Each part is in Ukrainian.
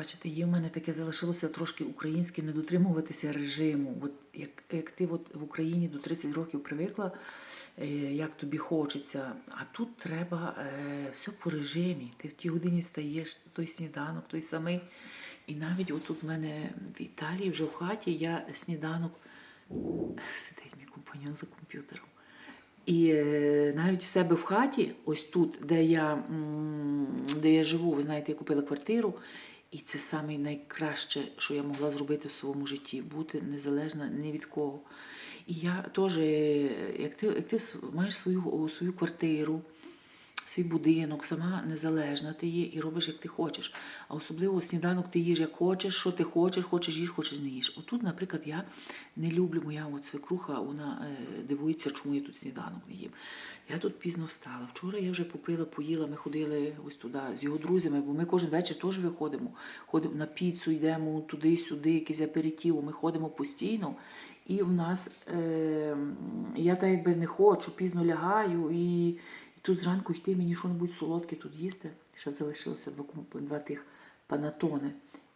бачите, є в мене таке залишилося трошки українське не дотримуватися режиму. От як, як ти от в Україні до 30 років привикла, е, як тобі хочеться, а тут треба е, все по режимі. Ти в тій годині стаєш, той сніданок, той самий. І навіть отут в мене в Італії, вже в хаті, я сніданок сидить мій компаньон за комп'ютером. І е, навіть в себе в хаті, ось тут, де я, де я живу, ви знаєте, я купила квартиру, і це саме найкраще, що я могла зробити в своєму житті бути незалежна ні від кого. І я теж, як ти, як ти маєш свою, свою квартиру, свій будинок, сама незалежна ти є і робиш, як ти хочеш. А особливо сніданок ти їш, як хочеш, що ти хочеш, хочеш їж, хочеш не їш. Отут, наприклад, я не люблю моя от свекруха, вона е, дивується, чому я тут сніданок не їм. Я тут пізно встала. Вчора я вже попила, поїла, ми ходили ось туди з його друзями, бо ми кожен вечір теж виходимо. Ходимо на піцу, йдемо туди-сюди, якісь аперитіви, ми ходимо постійно. І в нас е, я так якби не хочу, пізно лягаю і, і тут зранку йти мені що-небудь солодке тут їсти. Ще залишилося два, два тих панатони.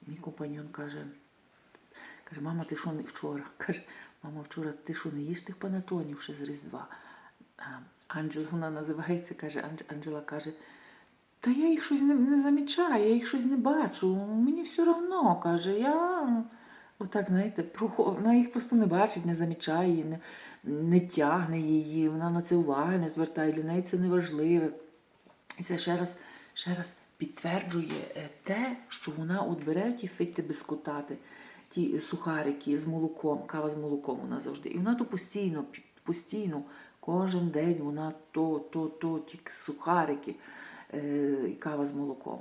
І мій компаньон каже, каже, мама, ти що не вчора? Каже, мама, вчора ти що не їш тих панатонів ще з Різдва? Анджела вона називається, каже, Анджела каже, та я їх щось не, не замічаю, я їх щось не бачу. Мені все одно, каже, я отак, знаєте, вона їх просто не бачить, не замічає, не, не тягне її, вона на це уваги не звертає, для неї це не важливе. І це ще раз, ще раз підтверджує е, те, що вона от бере ті фейти бискотати, ті сухарики з молоком, кава з молоком вона завжди. І вона то постійно, постійно, кожен день вона то, то, то, ті сухарики е, і кава з молоком.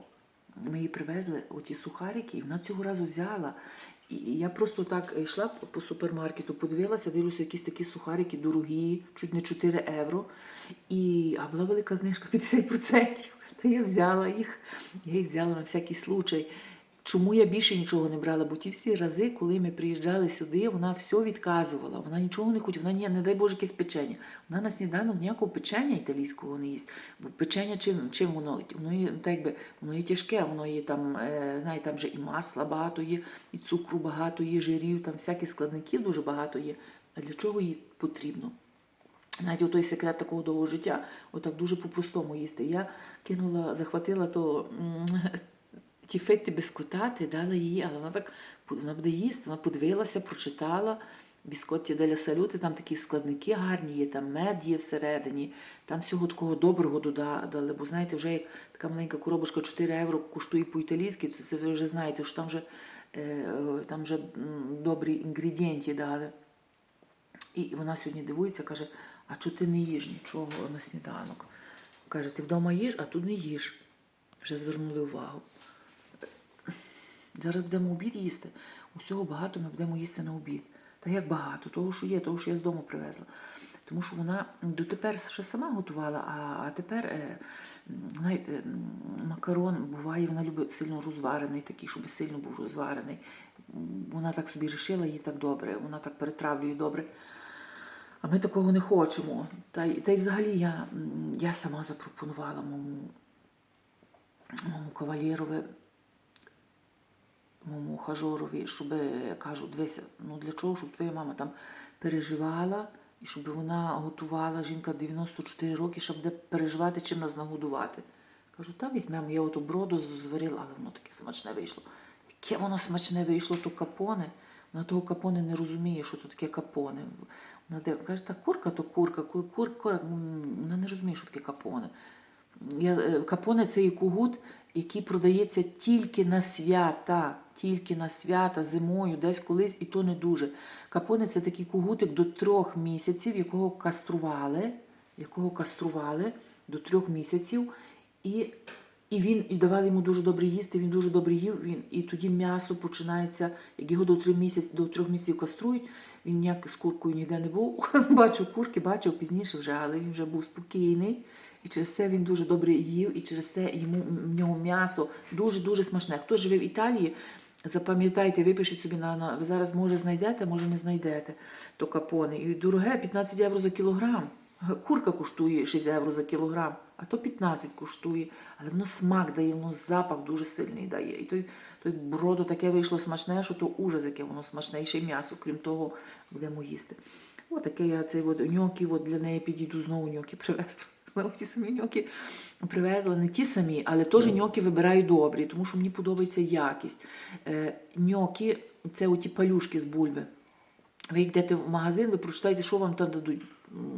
Ми їй привезли оті сухарики, і вона цього разу взяла. І я просто так йшла по- супермаркету, подивилася, дивлюся, якісь такі сухарики дорогі, чуть не 4 євро. І, а була велика знижка 50%. То я взяла їх. Я їх взяла на всякий случай. Чому я більше нічого не брала? Бо ті всі рази, коли ми приїжджали сюди, вона все відказувала. Вона нічого не хотіла. Вона ні, не дай Боже, якесь печення. Вона на сніданок ніякого печення італійського не їсть. Бо печення чим, чим воно? Воно є, ну, так якби, воно є тяжке, воно є там, е, знаєте, там вже і масла багато є, і цукру багато є, жирів, там всяких складників дуже багато є. А для чого їй потрібно? Навіть той секрет такого довгого життя, отак дуже по-простому їсти. Я кинула, захватила то ті фети біскотати, дала їй, але вона так вона буде їсти, вона подивилася, прочитала. Біскотті деля салюти, там такі складники гарні є, там мед є всередині, там всього такого доброго дода- дали. Бо знаєте, вже як така маленька коробочка 4 євро коштує по-італійськи, це, це ви вже знаєте, що там вже, е, там вже добрі інгредієнти дали. І вона сьогодні дивується, каже: а чого ти не їш нічого на сніданок? Каже, ти вдома їш, а тут не їш. Вже звернули увагу. Зараз будемо обід їсти. Усього багато ми будемо їсти на обід. Та як багато? Того, що є, того, що я з дому привезла. Тому що вона дотепер ще сама готувала, а, а тепер, е, знаєте, макарон буває, вона любить сильно розварений, такий, щоб сильно був розварений. Вона так собі рішила, їй так добре, вона так перетравлює добре. А ми такого не хочемо. Та, й- та й взагалі я, я сама запропонувала моєму кавалєрові, моєму ухажорові, щоб е, кажу, дивися, ну для чого, щоб твоя мама там переживала, і щоб вона готувала, жінка 94 роки, щоб буде переживати, чим нас нагодувати. Кажу, та візьмемо, я ото броду зварила, але воно таке смачне вийшло. Яке воно смачне вийшло, то капоне. Вона того капоне не розуміє, що то таке капоне. Вона каже, та курка то курка, ку- кур, кур, вона не розуміє, що таке капоне. Я, е, капоне це є кугут, який продається тільки на свята, тільки на свята зимою, десь колись, і то не дуже. Капоне це такий кугутик до трьох місяців, якого кастрували, якого кастрували до трьох місяців, і, і він і давали йому дуже добре їсти, він дуже добре їв. Він, і тоді м'ясо починається, як його до трьох місяців, до трьох місяців каструють. Він ніяк з куркою ніде не був. Бачив курки, бачив пізніше вже, але він вже був спокійний. І через це він дуже добре їв, і через це йому в нього м'ясо дуже-дуже смачне. Хто живе в Італії, запам'ятайте, випишіть собі на, на ви зараз може знайдете, може не знайдете то капони. І дороге 15 євро за кілограм. Курка коштує 6 євро за кілограм. А то 15 коштує. Але воно смак дає, воно запах дуже сильний дає. І той, той броду таке вийшло смачне, що то ужас, яке воно смачне, і ще м'ясо, крім того, будемо їсти. Отаке я цей от ньокі, от для неї підійду знову ньокі привезла. Знову ті самі ньокі привезла, не ті самі, але теж ньокі вибираю добрі, тому що мені подобається якість. Е, ньокі це оті палюшки з бульби. Ви йдете в магазин, ви прочитаєте, що вам там дадуть,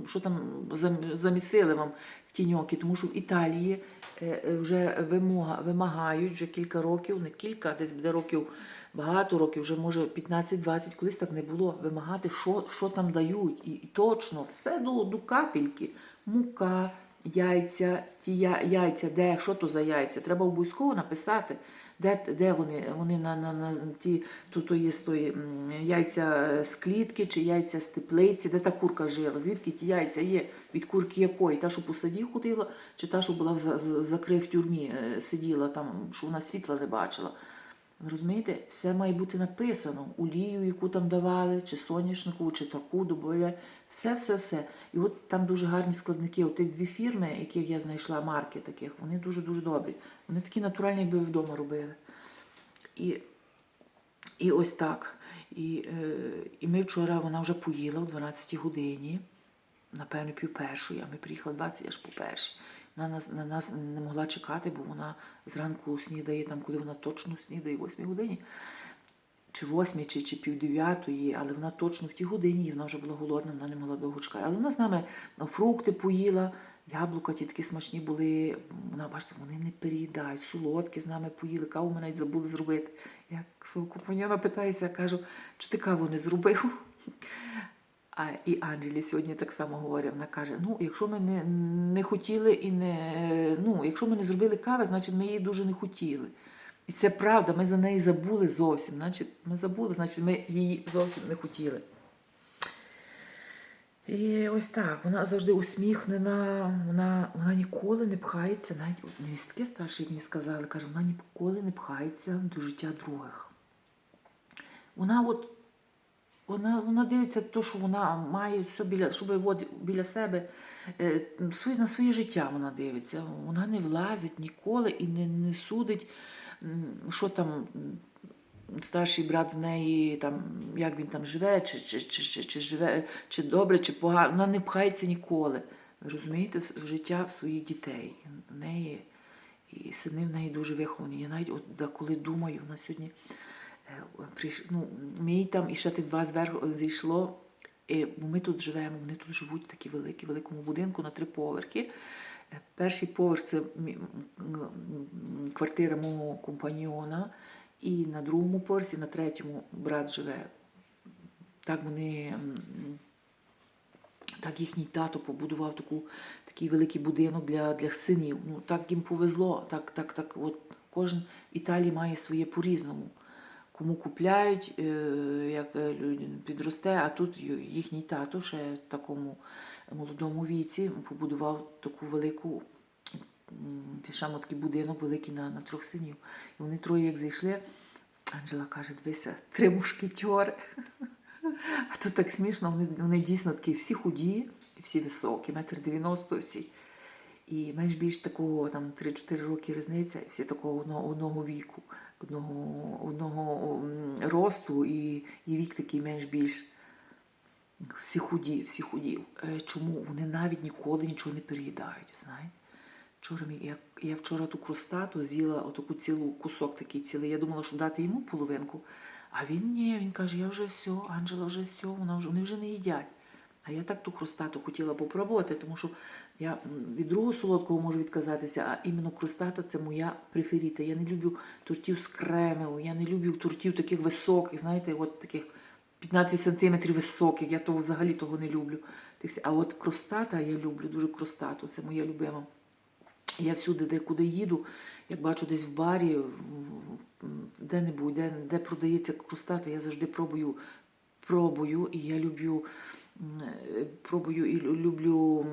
що там зам- замісили вам в ті ньокі, тому що в Італії е, е, вже вимога, вимагають вже кілька років, не кілька, десь буде років, багато років, вже може 15-20, колись так не було, вимагати, що, що там дають. І, і точно все до, до капельки. Мука, яйця, ті яйця, де, що то за яйця? Треба обов'язково написати, де, де вони, вони на, на, на ті, тут є стої, яйця з клітки чи яйця з теплиці, де та курка жила, звідки ті яйця є, від курки якої? Та, що по саді ходила, чи та, що була в за- за- закрив тюрмі, е, сиділа там, що вона світла не бачила. Ви розумієте, все має бути написано. Олію, яку там давали, чи соняшнику, чи таку добавляли. Все, все, все. І от там дуже гарні складники. От тих дві фірми, яких я знайшла, марки таких, вони дуже-дуже добрі. Вони такі натуральні, якби вдома робили. І, і ось так. І, е, і ми вчора вона вже поїла о 12 годині, напевно, пів першої, а ми приїхали 20 аж по першій. Вона нас, на нас не могла чекати, бо вона зранку снідає, там, коли вона точно снідає, о 8 годині, чи 8, чи, чи пів але вона точно в тій годині, і вона вже була голодна, вона не могла довго чекати. Але вона з нами ну, фрукти поїла, яблука ті такі смачні були. Вона, бачите, вони не переїдають, солодкі з нами поїли, каву навіть забули зробити. Я свого компаньона питаюся, кажу, чи ти каву не зробив? І Анджелі сьогодні так само говорить. Вона каже: ну, якщо ми не, не хотіли і не ну, якщо ми не зробили кави, значить ми її дуже не хотіли. І це правда, ми за неї забули зовсім. Значить, ми забули, значить, ми її зовсім не хотіли. І ось так, вона завжди усміхнена, вона, вона ніколи не пхається, навіть невістки старші мені сказали, каже, вона ніколи не пхається до життя других. Вона от вона, вона дивиться те, що вона має все біля, щоб от біля себе е, на своє життя вона дивиться. Вона не влазить ніколи і не, не судить, що там старший брат в неї, там, як він там живе, чи, чи, чи, чи, чи живе, чи добре, чи погано. Вона не пхається ніколи. Розумієте, в життя в своїх дітей. В неї, і сини в неї дуже виховані. Я навіть от коли думаю, вона сьогодні. Ну, мій там і ще тих два зверху зійшло. Бо ми тут живемо, вони тут живуть в такій великій, великому будинку на три поверхи. Е, Перший поверх це квартира мого компаньйона, і на другому поверсі, на третьому брат живе. Так вони. Так їхній тато побудував таку, такий великий будинок для, для синів. Ну, так їм повезло. Так, так, так, от кожен в Італії має своє по-різному кому купляють, е, як е, підросте, а тут їхній тато ще в такому молодому віці побудував таку велику такий будинок великий на, на трьох синів. І вони троє як зайшли. Анжела каже, дивися, три мушкетьори. А тут так смішно, вони, вони дійсно такі всі худі, всі високі, метр дев'яносто всі. І менш більш такого там 3-4 роки різниця, і всі такого одного, одного віку, одного, одного росту, і, і вік такий менш більш. Всі худі, всі худі. Е, Чому? Вони навіть ніколи нічого не переїдають, знаєте? Вчора я, я вчора ту крустату з'їла отаку цілу кусок такий цілий. Я думала, що дати йому половинку. А він ні, він каже, я вже все, Анджела вже все, вона вже, вони вже не їдять. А я так ту крустату хотіла попробувати, тому що я від другого солодкого можу відказатися, а іменно крустата це моя преферіта. Я не люблю тортів з кремою, я не люблю тортів таких високих, знаєте, от таких 15 сантиметрів високих. Я того взагалі того не люблю. А от крустата я люблю, дуже крустату, це моя любима. Я всюди, де куди їду, як бачу десь в барі, де-небудь, де, де продається крустата, я завжди пробую, пробую, і я люблю. Е, Пробую і люблю.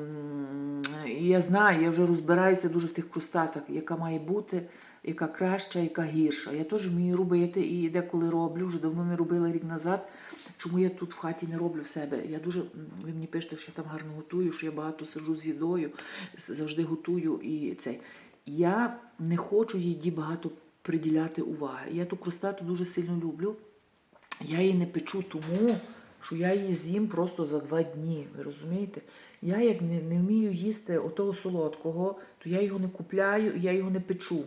І я знаю, я вже розбираюся дуже в тих крустатах, яка має бути, яка краща, яка гірша. Я теж вмію робити і деколи роблю, вже давно не робила рік назад. чому я тут в хаті не роблю в себе. Я дуже, ви мені пишете, що я там гарно готую, що я багато сиджу з їдою, завжди готую і цей. Я не хочу їді багато приділяти уваги. Я ту крустату дуже сильно люблю. Я її не печу тому, що я її з'їм просто за два дні. Ви розумієте? Я як не, не вмію їсти отого солодкого, то я його не купляю і я його не печу.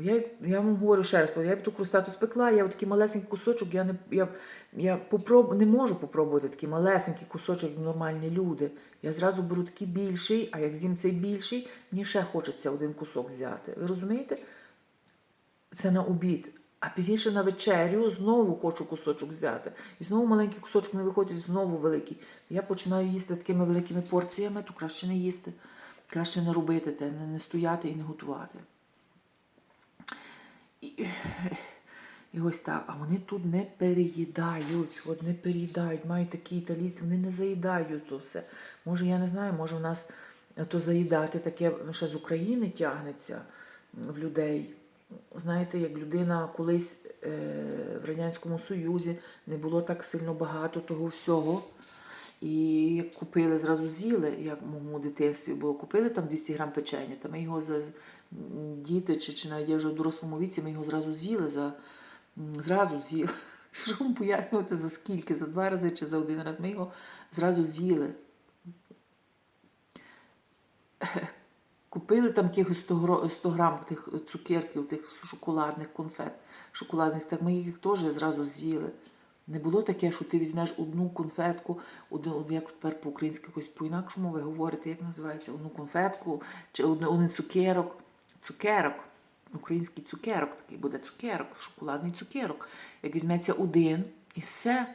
Я, я вам говорю ще раз, я б ту крустату спекла, я такий малесенький кусочок, я не я, я попроб, не можу попробувати такий малесенький кусочок, як нормальні люди. Я зразу беру такий більший, а як з'їм цей більший, мені ще хочеться один кусок взяти. Ви розумієте? Це на обід. А пізніше на вечерю знову хочу кусочок взяти. І знову маленький кусочок не виходить, знову великий. Я починаю їсти такими великими порціями, то краще не їсти, краще не робити те, не, стояти і не готувати. І, і ось так. А вони тут не переїдають. От не переїдають. Мають такі італійці, вони не заїдають то все. Може, я не знаю, може в нас то заїдати таке ще з України тягнеться в людей. Знаєте, як людина колись е, в Радянському Союзі не було так сильно багато того всього. І як купили, зразу з'їли, як в моєму дитинстві було, купили там 200 грам печення, та ми його за діти, чи, чи навіть я вже в дорослому віці, ми його зразу з'їли, за, зразу з'їли. Що вам пояснювати за скільки? За два рази чи за один раз? Ми його зразу з'їли. Купили там якихось 100, гро- 100 грам тих цукерків, тих шоколадних конфет, шоколадних, так ми їх теж зразу з'їли. Не було таке, що ти візьмеш одну конфетку, один, як тепер по-українськи якось по-інакшому ви говорите, як називається, одну конфетку чи один, один цукерок. Цукерок. Український цукерок такий буде цукерок, шоколадний цукерок. Як візьметься один і все.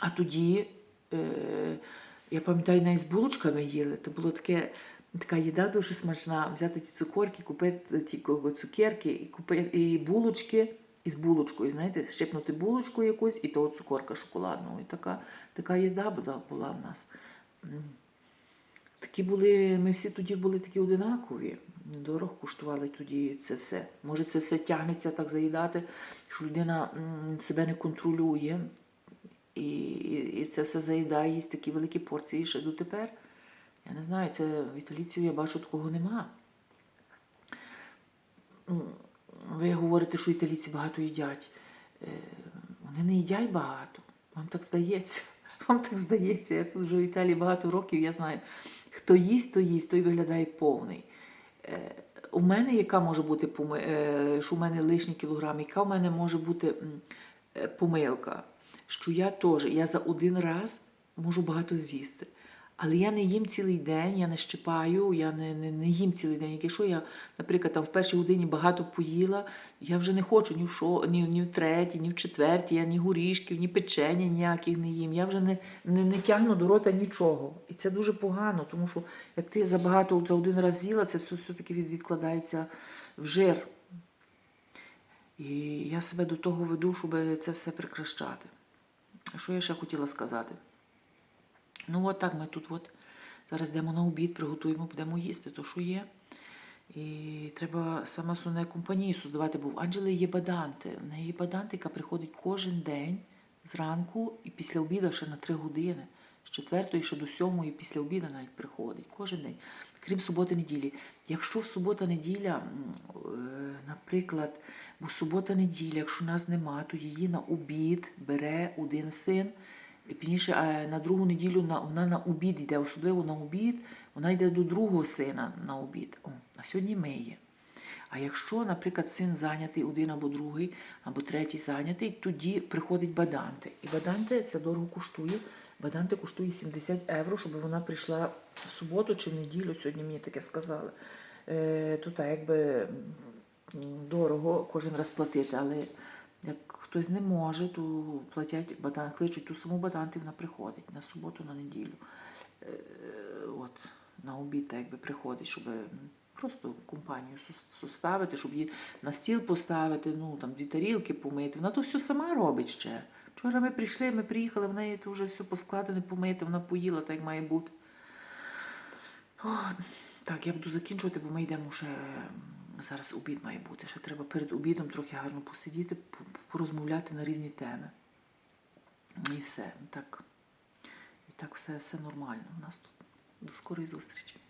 А тоді, е, я пам'ятаю, навіть з булочками їли. То було таке, така їда дуже смачна. Взяти ті цукорки, купити ті цукерки і купити і булочки. І з булочкою, знаєте, щепнути булочку якусь, і того цукорка шоколадного. І така, така їда була, в нас. Такі були, ми всі тоді були такі одинакові. Дорого коштували тоді це все. Може, це все тягнеться так заїдати, що людина себе не контролює. І, і це все заїдає, їсть такі великі порції ще дотепер. Я не знаю, це в італійців я бачу такого нема. Ви говорите, що італійці багато їдять. Е, Вони не їдять багато. Вам так здається. Вам так здається. Я тут вже в Італії багато років, я знаю. Хто їсть, то їсть, той виглядає повний. Е, У мене яка може бути поми... е, що у мене лишні кілограм, яка у мене може бути помилка, що я теж я за один раз можу багато з'їсти. Але я не їм цілий день, я не щипаю, я не, не, не їм цілий день. Якщо я, наприклад, там в першій годині багато поїла, я вже не хочу ні в шо, ні, ні в третій, ні в четвертій, я ні горішків, ні печення ніяких не їм. Я вже не, не, не тягну до рота нічого. І це дуже погано, тому що як ти забагато за один раз з'їла, це все все-таки від, відкладається в жир. І я себе до того веду, щоб це все прикращати. Що я ще хотіла сказати? Ну, от так ми тут от зараз йдемо на обід, приготуємо, будемо їсти, то що є. І треба саме основне компанію создавати, бо в Анджели є баданти. В неї є баданти, яка приходить кожен день зранку і після обіду ще на три години. З четвертої ще до сьомої після обіду навіть приходить кожен день, крім суботи-неділі. Якщо в субота-неділя, е, наприклад, бо субота-неділя, якщо нас нема, то її на обід бере один син. І пізніше е, на другу неділю на, вона на обід йде, особливо на обід, вона йде до другого сина на обід. О, а сьогодні ми є. А якщо, наприклад, син зайнятий один або другий, або третій зайнятий, тоді приходить баданти. І баданти це дорого коштує. Баданти коштує 70 євро, щоб вона прийшла в суботу чи в неділю. Сьогодні мені таке сказали. Е, то так, якби дорого кожен раз платити, але як хтось не може, то платять бадан, кличуть ту саму баданти, вона приходить на суботу, на неділю. Е, от, на обід, так якби приходить, щоб просто компанію сос- составити, щоб її на стіл поставити, ну там дві тарілки помити. Вона то все сама робить ще. Вчора ми прийшли, ми приїхали, в неї то вже все поскладене, помите, вона поїла, так як має бути. О, так, я буду закінчувати, бо ми йдемо ще. Зараз обід має бути. Ще треба перед обідом трохи гарно посидіти, порозмовляти на різні теми. І все. Так, і так все, все нормально у нас тут. До скорої зустрічі.